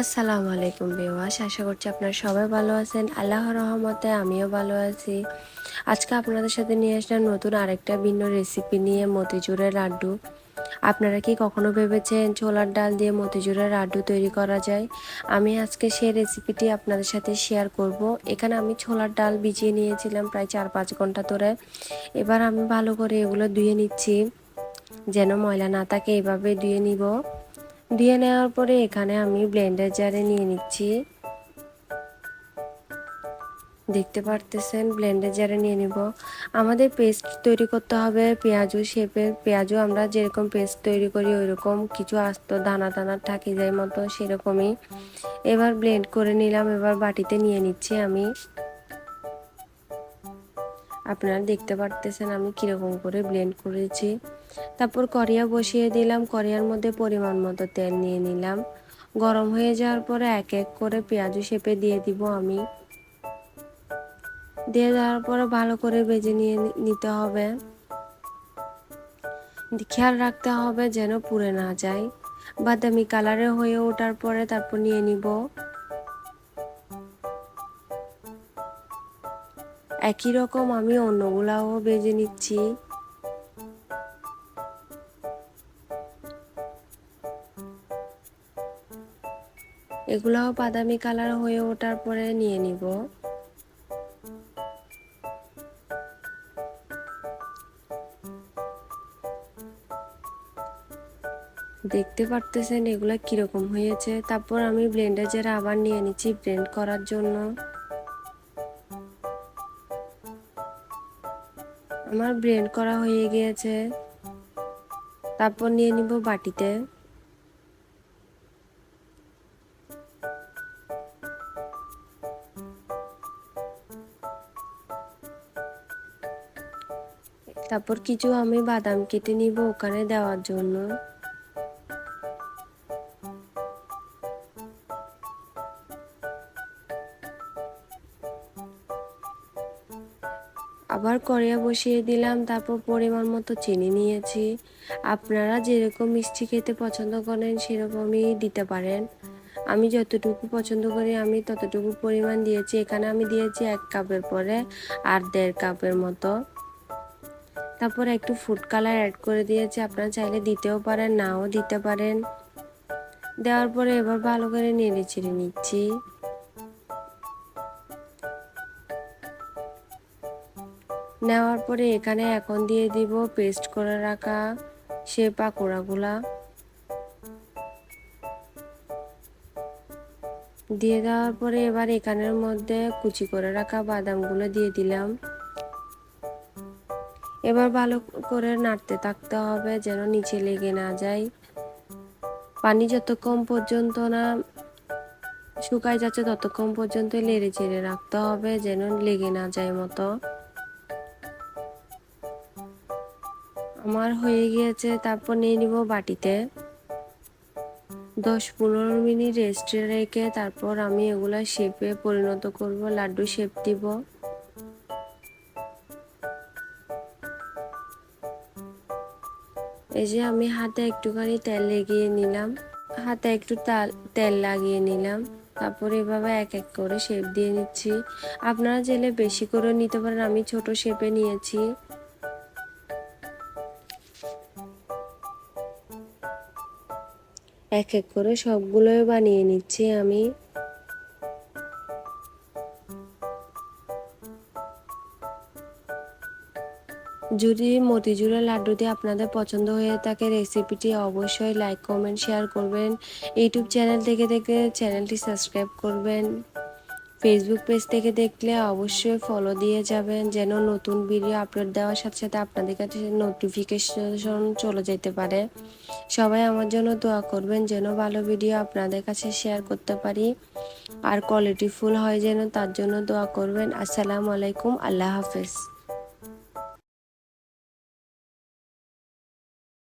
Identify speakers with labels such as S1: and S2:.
S1: আসসালামু আলাইকুম বেওয়াস আশা করছি আপনারা সবাই ভালো আছেন। আল্লাহর রহমতে আমিও ভালো আছি। আজকে আপনাদের সাথে নিয়ে আসলাম নতুন আরেকটা ভিন্ন রেসিপি নিয়ে মতিচুরের লাড্ডু। আপনারা কি কখনো ভেবেছেন ছোলার ডাল দিয়ে মতিচুরের লাড্ডু তৈরি করা যায়? আমি আজকে সেই রেসিপিটি আপনাদের সাথে শেয়ার করব। এখানে আমি ছোলার ডাল ভিজিয়ে নিয়েছিলাম প্রায় চার পাঁচ ঘণ্টা ধরে। এবার আমি ভালো করে এগুলো ধুয়ে নিচ্ছি। যেন ময়লা না থাকে, এভাবে ধুয়ে নিব। দিয়ে নেওয়ার পরে এখানে আমি ব্লেন্ডার জারে নিয়ে নিচ্ছি। দেখতে পারতেছেন ব্লেন্ডার জারে নিয়ে নিব। আমাদের পেস্ট তৈরি করতে হবে পেঁয়াজু শেপের পেঁয়াজু আমরা যেরকম পেস্ট তৈরি করি ওই রকম কিছু আস্ত দানা দানা থাকি যায় মতো সেরকমই। এবার ব্লেন্ড করে নিলাম, এবার বাটিতে নিয়ে নিচ্ছি আমি। আপনারা দেখতে পারতেছেন আমি কীরকম করে ব্লেন্ড করেছি। তারপর করিয়া বসিয়ে দিলাম করিয়ার মধ্যে পরিমাণ মতো তেল নিয়ে নিলাম। গরম হয়ে যাওয়ার পরে এক এক করে পেঁয়াজু শেপে দিয়ে দিব আমি। দিয়ে দেওয়ার পরে ভালো করে ভেজে নিয়ে নিতে হবে। খেয়াল রাখতে হবে যেন পুড়ে না যায়। বাদামি কালারে হয়ে ওঠার পরে তারপর নিয়ে নিব। একই রকম আমি অন্যগুলাও বেজে নিচ্ছি। এগুলাও বাদামি কালার হয়ে ওঠার পরে নিয়ে নিব। দেখতে পারতেছেন এগুলা কীরকম হয়েছে? তারপর আমি ব্লেন্ডার যারা আবার নিয়ে নিচ্ছি, ব্লেন্ড করার জন্য। আমার ব্লেন্ড করা হয়ে গিয়েছে। তারপর নিয়ে নিব বাটিতে। তারপর কিছু আমি বাদাম কেটে নিব ওখানে দেওয়ার জন্য। আবার কড়িয়া বসিয়ে দিলাম, তারপর পরিমাণ মতো চিনি নিয়েছি। আপনারা যেরকম মিষ্টি খেতে পছন্দ করেন সেরকমই দিতে পারেন। আমি যতটুকু পছন্দ করি আমি ততটুকু পরিমাণ দিয়েছি। এখানে আমি দিয়েছি এক কাপের পরে আর দেড় কাপের মতো। তারপর একটু ফুড কালার অ্যাড করে দিয়েছি। আপনারা চাইলে দিতেও পারেন, নাও দিতে পারেন। দেওয়ার পরে এবার ভালো করে নেড়ে ছেড়ে নিচ্ছি। নেওয়ার পরে এখানে এখন দিয়ে দিব পেস্ট করে রাখা সে পাকোড়াগুলা দিয়ে দেওয়ার পরে এবার এখানের মধ্যে কুচি করে রাখা বাদামগুলো দিয়ে দিলাম। এবার ভালো করে নাড়তে থাকতে হবে যেন নিচে লেগে না যায়। পানি যতক্ষণ পর্যন্ত না শুকায় যাচ্ছে ততক্ষণ পর্যন্ত লেড়ে চেড়ে রাখতে হবে যেন লেগে না যায় মতো। আমার হয়ে গিয়েছে, তারপর নিয়ে নিব বাটিতে। দশ পনেরো মিনিট রেস্টে রেখে তারপর আমি এগুলা শেপে পরিণত করব, লাড্ডু শেপ দিব। এই যে আমি হাতে একটুখানি তেল লাগিয়ে নিলাম, হাতে একটু তেল লাগিয়ে নিলাম। তারপর এভাবে এক এক করে শেপ দিয়ে নিচ্ছি। আপনারা চাইলে বেশি করে নিতে পারেন, আমি ছোট শেপে নিয়েছি। এক এক করে সবগুলোই বানিয়ে নিচ্ছি আমি। যদি মতিজুরের লাড্ডুটি আপনাদের পছন্দ হয়ে থাকে রেসিপিটি অবশ্যই লাইক কমেন্ট শেয়ার করবেন। ইউটিউব চ্যানেল থেকে দেখে চ্যানেলটি সাবস্ক্রাইব করবেন। ফেসবুক পেজ থেকে দেখলে অবশ্যই ফলো দিয়ে যাবেন, যেন নতুন ভিডিও আপলোড দেওয়ার সাথে সাথে আপনাদের কাছে নোটিফিকেশন চলে যেতে পারে। সবাই আমার জন্য দোয়া করবেন, যেন ভালো ভিডিও আপনাদের কাছে শেয়ার করতে পারি। আর কোয়ালিটিফুল হয় যেন, তার জন্য দোয়া করবেন। আসসালামু আলাইকুম, আল্লাহ হাফেজ।